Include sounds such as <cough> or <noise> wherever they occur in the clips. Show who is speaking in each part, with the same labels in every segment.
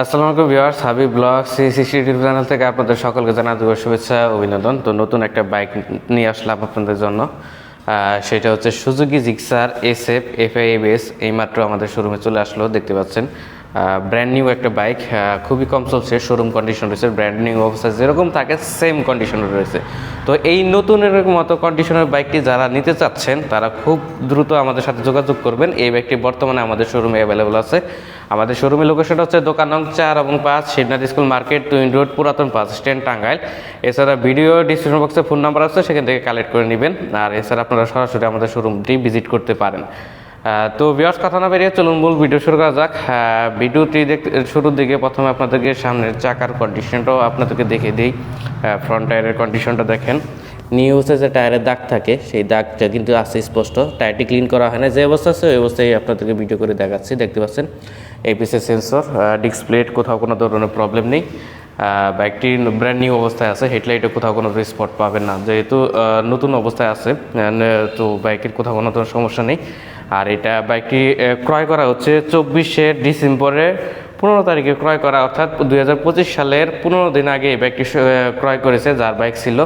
Speaker 1: আসসালামু আলাইকুম viewers, Habib blog CCC YouTube channel থেকে আপনাদের সকলকে জানা দেবো শুভেচ্ছা, অভিনন্দন। তো নতুন একটা বাইক নিয়ে আসলাম আপনাদের জন্য। সেটা হচ্ছে Suzuki Gixxer S F F এইমাত্র আমাদের শোরুমে চলে আসলো, দেখতে পাচ্ছেন। ব্র্যান্ড নিউ একটা বাইক খুবই কম চলছে শোরুম কন্ডিশন রয়েছে ব্র্যান্ড নিউ অবস্থা যেরকম থাকে সেম কন্ডিশনে রয়েছে। তো এই নতুনের মতো কন্ডিশনের বাইকটি যারা নিতে চাচ্ছেন, তারা খুব দ্রুত আমাদের সাথে যোগাযোগ করবেন। এই বাইকটি বর্তমানে আমাদের শোরুমে অ্যাভেলেবল আছে। আমাদের শোরুমের লোকেশন হচ্ছে দোকান নং চার এবং পাঁচ, Shibnath school market twin road পুরাতন বাস স্ট্যান্ড টাঙ্গাইল। এছাড়া ভিডিও ডিসক্রিপশন বক্সে ফোন নাম্বার আছে, সেখান থেকে কালেক্ট করে নেবেন। আর এছাড়া আপনারা সরাসরি আমাদের শোরুমটি ভিজিট করতে পারেন। তো বিয়ার্স কথা না বেরিয়ে চলুন, মূল ভিডিও শুরু করা যাক। ভিডিওটি দেখতে, শুরুর দিকে প্রথমে আপনাদেরকে সামনের চাকার কন্ডিশনটাও আপনাদেরকে দেখে দিই। ফ্রন্ট টায়ারের কন্ডিশনটা দেখেন। নিউ হচ্ছে যে টায়ারের দাগ থাকে, সেই দাগটা কিন্তু আছে স্পষ্ট। টায়ারটি ক্লিন করা হয় না, যে অবস্থা আছে, ওই অবস্থায় আপনাদেরকে ভিডিও করে দেখাচ্ছি, দেখতে পাচ্ছেন। এপিসি সেন্সর ডিসপ্লেট কোথাও কোনো ধরনের প্রবলেম নেই। বাইকটি ব্র্যান্ড নিউ অবস্থায় আছে হেডলাইটে কোথাও কোনো স্পট পাবেন না। যেহেতু নতুন অবস্থায় আছে তো বাইকের কোথাও কোনো ধরনের সমস্যা নেই। আর এটা বাইকটি ক্রয় করা হচ্ছে চব্বিশে ডিসেম্বরের পনেরো তারিখে ক্রয় করা, অর্থাৎ দুই হাজার পঁচিশ সালের পনেরো দিন আগে এই বাইকটি ক্রয় করেছে যার বাইক ছিল।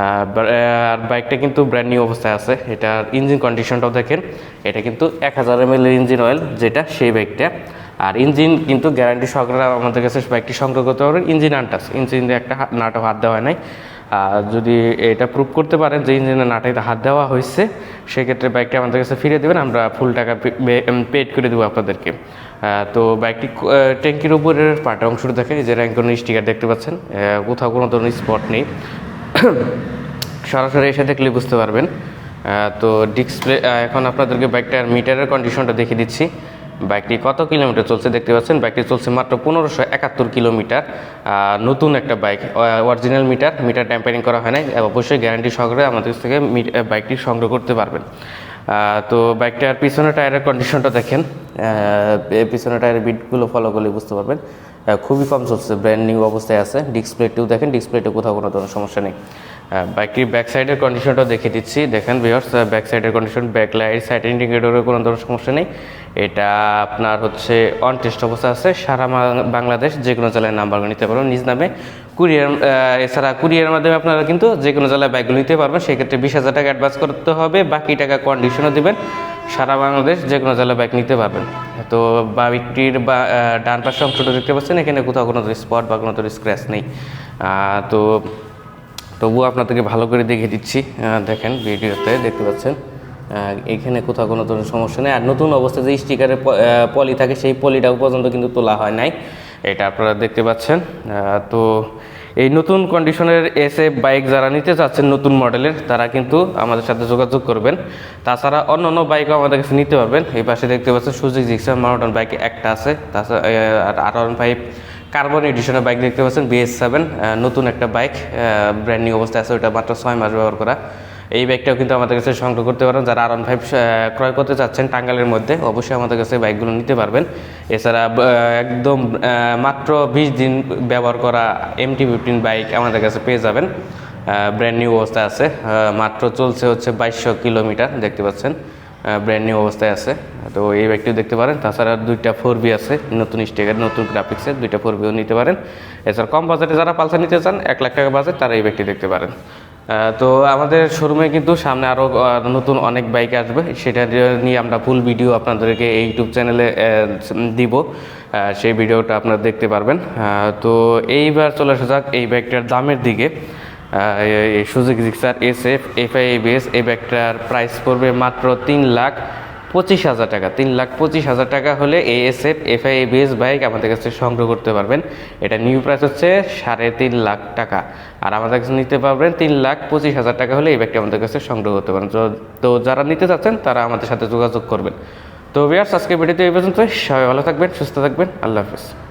Speaker 1: আর বাইকটা কিন্তু ব্র্যান্ড নিউ অবস্থায় আছে। এটার ইঞ্জিন কন্ডিশনটাও দেখেন। এটা কিন্তু এক হাজার এম ইঞ্জিন অয়েল যেটা সেই বাইকটা আর ইঞ্জিন কিন্তু গ্যারান্টি সহকারে আমাদের কাছে বাইকটি সংগ্রহ করতে পারবেন ইঞ্জিন আনটাস ইঞ্জিনে একটা নাটও হাত দেওয়া হয় নাই। যদি এটা প্রুভ করতে পারেন যে ইঞ্জিনের নাটাইতে হাত দেওয়া হয়েছে, সেক্ষেত্রে বাইকটি আমাদের কাছে ফিরিয়ে দেবেন, আমরা ফুল টাকা পেড করে দেবো আপনাদেরকে। তো বাইকটি ট্যাঙ্কির উপরের পাটা অংশটা দেখেন, এই যে র্যাঙ্কন স্টিকার দেখতে পাচ্ছেন কোথাও কোনো ধরনের স্পট নেই। <coughs> সরাসরি এসে দেখলে বুঝতে পারবেন। তো ডিসপ্লে এখন আপনাদেরকে বাইকটার মিটারের কন্ডিশনটা দেখিয়ে দিচ্ছি। বাইকটি কত কিলোমিটার চলছে দেখতে পাচ্ছেন? বাইকটি চলছে মাত্র পনেরোশো একাত্তর কিলোমিটার। নতুন একটা bike original meter meter tampering করা হয় নাই অবশ্যই গ্যারান্টি সহকারে আমাদের থেকে বাইকটি সংগ্রহ করতে পারবেন। তো বাইকটার পিছনে টায়ারের কন্ডিশনটা দেখেন। পিছনে টায়ারের বিটগুলো ফলো করলে বুঝতে পারবেন। খুবই কম চলছে ব্র্যান্ড নিউ অবস্থায় আছে। ডিসপ্লেটিও দেখেন ডিসপ্লেতে কোথাও কোনো ধরনের সমস্যা নেই। বাইকটির ব্যাক সাইডের কন্ডিশনটা দেখে দিচ্ছি। দেখেন ভিওর্স ব্যাক সাইডের কন্ডিশন ব্যাক লাইট সাইড ইন্ডিকেটরের কোনো ধরনের সমস্যা নেই। এটা আপনার হচ্ছে অন টেস্ট অবস্থা আছে। সারা বাংলাদেশ যে কোনো জেলায় নাম্বার নিতে পারবেন। নিজ নামে কুরিয়ার এছাড়া কুরিয়ারের মাধ্যমে আপনারা কিন্তু যে কোনো জেলায় বাইকগুলো নিতে পারবেন। সেক্ষেত্রে বিশ হাজার টাকা অ্যাডভান্স করতে হবে। বাকি টাকা কন্ডিশনও দেবেন। সারা বাংলাদেশ যে কোনো জেলায় বাইক নিতে পারবেন। তো বাইকটির বা ডান পাশের অংশটা দেখতে পাচ্ছেন। এখানে কোথাও কোনো স্পট বা কোনো স্ক্র্যাচ নেই। তো তবুও আপনাদেরকে ভালো করে দেখিয়ে দিচ্ছি। দেখেন ভিডিওতে দেখতে পাচ্ছেন। এখানে কোথাও কোনো ধরনের সমস্যা নেই। আর নতুন অবস্থায় যে স্টিকারের পলি থাকে সেই পলিটাও পর্যন্ত কিন্তু তোলা হয় নাই। এটা আপনারা দেখতে পাচ্ছেন। তো এই নতুন কন্ডিশনের এসে বাইক যারা নিতে চাচ্ছেন নতুন মডেলের, তারা কিন্তু আমাদের সাথে যোগাযোগ করবেন। তাছাড়া অন্য অন্য বাইকও আমাদের কাছে নিতে পারবেন। এই পাশে দেখতে পাচ্ছেন সুজিক জিক্সার মাউন্টেন বাইক একটা আছে। তাছাড়া আর ওয়ান ফাইভ কার্বন এডিশনের বাইক দেখতে পাচ্ছেন বিএস সেভেন নতুন একটা বাইক ব্র্যান্ড নিউ অবস্থায় আছে ওটা মাত্র ছয় মাস ব্যবহার করা। এই বাইকটাও কিন্তু আমাদের কাছে সংগ্রহ করতে পারেন, যারা আর ফাইভ ক্রয় করতে চাচ্ছেন টাঙ্গালের মধ্যে, অবশ্যই আমাদের কাছে বাইকগুলো নিতে পারবেন। এছাড়া একদম মাত্র বিশ দিন ব্যবহার করা এমটি ফিফটিন বাইক আমাদের কাছে পেয়ে যাবেন। ব্র্যান্ড নিউ অবস্থায় আছে মাত্র চলছে হচ্ছে বাইশশো কিলোমিটার, দেখতে পাচ্ছেন। ব্র্যান্ড নিউ অবস্থায় আছে। তো এই বাইকটিও দেখতে পারেন। তাছাড়া দুইটা ফোর বি আছে, নতুন স্টেকের নতুন গ্রাফিক্সের দুইটা ফোর বিও নিতে পারেন। এছাড়া কম বাজেটে যারা পালসার নিতে চান, এক লাখ টাকা বাজেট তারা এই ব্যাগটি দেখতে পারেন। তো আমাদের শোরুমে কিন্তু সামনে আরও নতুন অনেক বাইক আসবে। সেটা নিয়ে আমরা ফুল ভিডিও আপনাদেরকে এই ইউটিউব চ্যানেলে দিব। সেই ভিডিওটা আপনারা দেখতে পারবেন। তো এইবার চলে আসা যাক এই বাইকটার দামের দিকে। Suzuki Gixxer S F F I ABS, এই ব্যাগটার প্রাইস পড়বে মাত্র তিন লাখ পঁচিশ হাজার টাকা। তিন লাখ পঁচিশ হাজার টাকা হলে এই S F F I ABS bike আমাদের কাছে সংগ্রহ করতে পারবেন। এটা নিউ প্রাইস হচ্ছে সাড়ে তিন লাখ টাকা। আর আমাদের কাছে নিতে পারবেন তিন লাখ পঁচিশ হাজার টাকা হলে এই ব্যাগটি আমাদের কাছে সংগ্রহ করতে পারেন তো- তো যারা নিতে চাচ্ছেন তারা আমাদের সাথে যোগাযোগ করবেন। তো বিয়ার্স আজকে ভিডিওতে এই পর্যন্ত সবাই ভালো থাকবেন, সুস্থ থাকবেন। আল্লাহ হাফিজ।